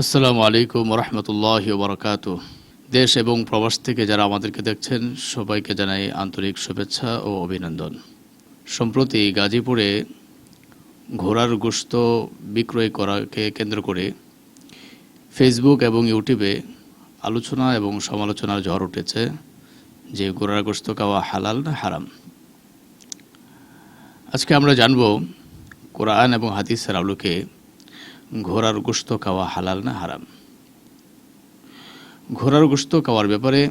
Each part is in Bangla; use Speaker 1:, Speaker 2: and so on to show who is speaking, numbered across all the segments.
Speaker 1: আসসালামু আলাইকুম রহমতুল্লাহ বরকাত দেশ এবং প্রবাস থেকে যারা আমাদেরকে দেখছেন, সবাইকে জানাই আন্তরিক শুভেচ্ছা ও অভিনন্দন। সম্প্রতি গাজীপুরে ঘোড়ার গোস্ত বিক্রয় করাকে কেন্দ্র করে ফেসবুক এবং ইউটিউবে আলোচনা এবং সমালোচনার ঝড় উঠেছে যে ঘোড়ার গোস্ত খাওয়া হালাল না হারাম। আজকে আমরা জানব কোরআন এবং হাদিসের আলোকে ঘোড়ার গোস্ত খাওয়া হালাল না হারাম? ঘোড়ার গোস্ত খাওয়ার ব্যাপারে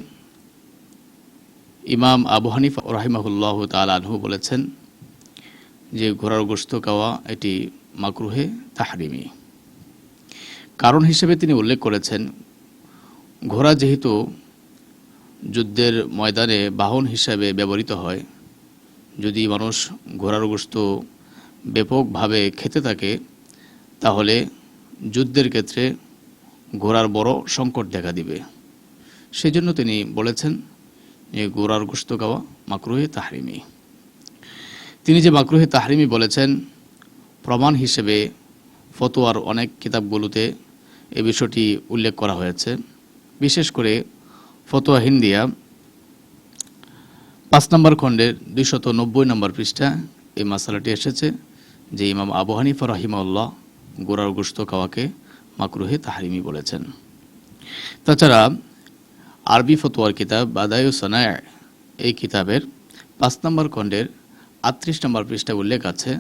Speaker 1: ইমাম আবু হানিফ রাহিমাহুল্লাহ তালহু বলেছেন যে ঘোড়ার গোস্ত খাওয়া এটি মাকরুহে তাহারিমি। কারণ হিসেবে তিনি উল্লেখ করেছেন, ঘোড়া যেহেতু যুদ্ধের ময়দানে বাহন হিসাবে ব্যবহৃত হয়, যদি মানুষ ঘোড়ার গোস্ত ব্যাপকভাবে খেতে থাকে তাহলে যুদ্ধের ক্ষেত্রে ঘোড়ার বড় সংকট দেখা দিবে। সেই জন্য তিনি বলেছেন যে ঘোড়ার গোস্ত খাওয়া মাকরুহে তাহরিমি। তিনি যে মাকরুহে তাহরিমি বলেছেন, প্রমাণ হিসেবে ফতোয়ার অনেক কিতাবগুলোতে এ বিষয়টি উল্লেখ করা হয়েছে। বিশেষ করে ফতোয়া হিন্দিয়া, পাঁচ নম্বর খণ্ডের দুইশত নব্বই নম্বর পৃষ্ঠা এই মশালাটি এসেছে, যে ইমাম আবু হানিফা রহিমাউল্লাহ গোড়ার গোস্ত খাওয়াকে মাকরুহে তাহারিমি বলেছেন। তাছাড়া আরবি ফতোয়ার কিতাব বাদায়ু সানায় এই কিতাবের পাঁচ নম্বর খণ্ডের আটত্রিশ নম্বর পৃষ্ঠা উল্লেখ আছে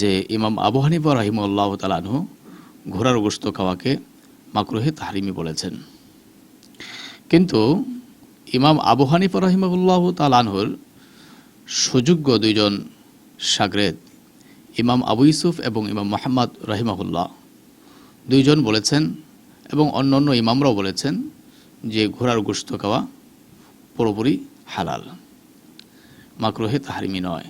Speaker 1: যে ইমাম আবু হানিফা রহিমুল্লাহ তালানহু ঘোড়ার গোস্ত খাওয়াকে মাকরুহে তাহারিমি বলেছেন। কিন্তু ইমাম আবু হানিফা রহিমাবুল্লাহ তালানহুর সুযোগ্য দুইজন সাগরেদ ইমাম আবু ইউসুফ এবং ইমাম মোহাম্মদ রহিমাহুল্লাহ। দুইজন বলেছেন এবং অন্য অন্য ইমামরাও বলেছেন যে ঘোড়ার গোস্ত খাওয়া পুরোপুরি হালাল। মাকরুহে তাহারিমি নয়।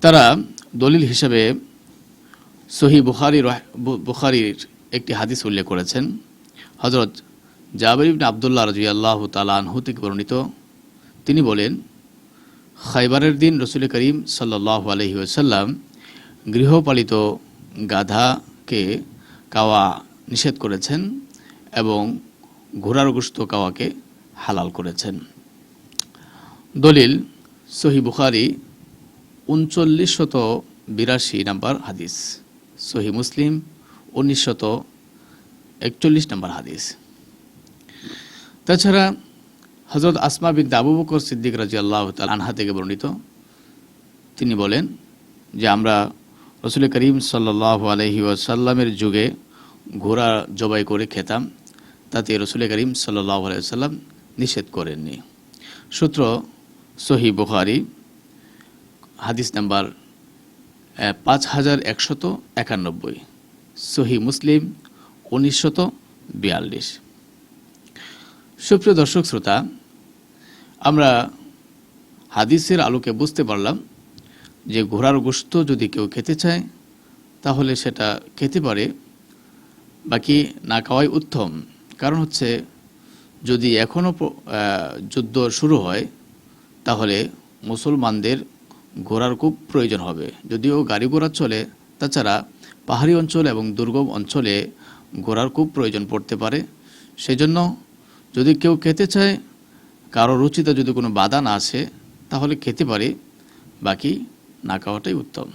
Speaker 1: তারা দলিল হিসেবে সহি বুখারি বুখারির একটি হাদিস উল্লেখ করেছেন। হজরত জাবির আবদুল্লাহ রাজি আল্লাহ তালানহু থেকে বর্ণিত। তিনি বলেন খাইবারের দিন রসুল করিম সাল্লাহ আলহি ওসাল্লাম গৃহপালিত গাধাকে কাওয়া নিষেধ করেছেন এবং ঘোড়ার গোস্ত কাওয়াকে হালাল করেছেন। দলিল, সহি বুখারি, উনচল্লিশ শত বিরাশি নাম্বার হাদিস। সহি মুসলিম, উনিশ শত একচল্লিশ নাম্বার হাদিস। তাছাড়া হজরত আসমা বিন আবু বকর সিদ্দিক রাজি আল্লাহ আনহা থেকে বর্ণিত। তিনি বলেন যে, আমরা রসুল করিম সাল্লাহ আলহি ওয়াসাল্লামের যুগে ঘোড়া জবাই করে খেতাম, তাতে রসুল করিম সাল্লাহ আলাইসাল্লাম নিষেধ করেননি। সূত্র সহি বুখারি, হাদিস নাম্বার পাঁচ হাজার একশত একানব্বই, সহি মুসলিম, উনিশশত বিয়াল্লিশ। সুপ্রিয় দর্শক শ্রোতা আমরা হাদিসের আলোকে বুঝতে পারলাম যে ঘোড়ার গোস্ত যদি কেউ খেতে চায়, তাহলে সেটা খেতে পারে, বাকি না খাওয়াই উত্তম। কারণ হচ্ছে, যদি এখনও যুদ্ধ শুরু হয়, তাহলে মুসলমানদের ঘোড়ার খুব প্রয়োজন হবে। যদিও গাড়ি ঘোড়া চলে, তাছাড়া পাহাড়ি অঞ্চল এবং দুর্গম অঞ্চলে ঘোড়ার খুব প্রয়োজন পড়তে পারে। সেজন্য যদি কেউ খেতে চায় কারও রুচিতে যদি কোনো বাধা না আসে তাহলে খেতে পারে বাকি না খাওয়াটাই উত্তম।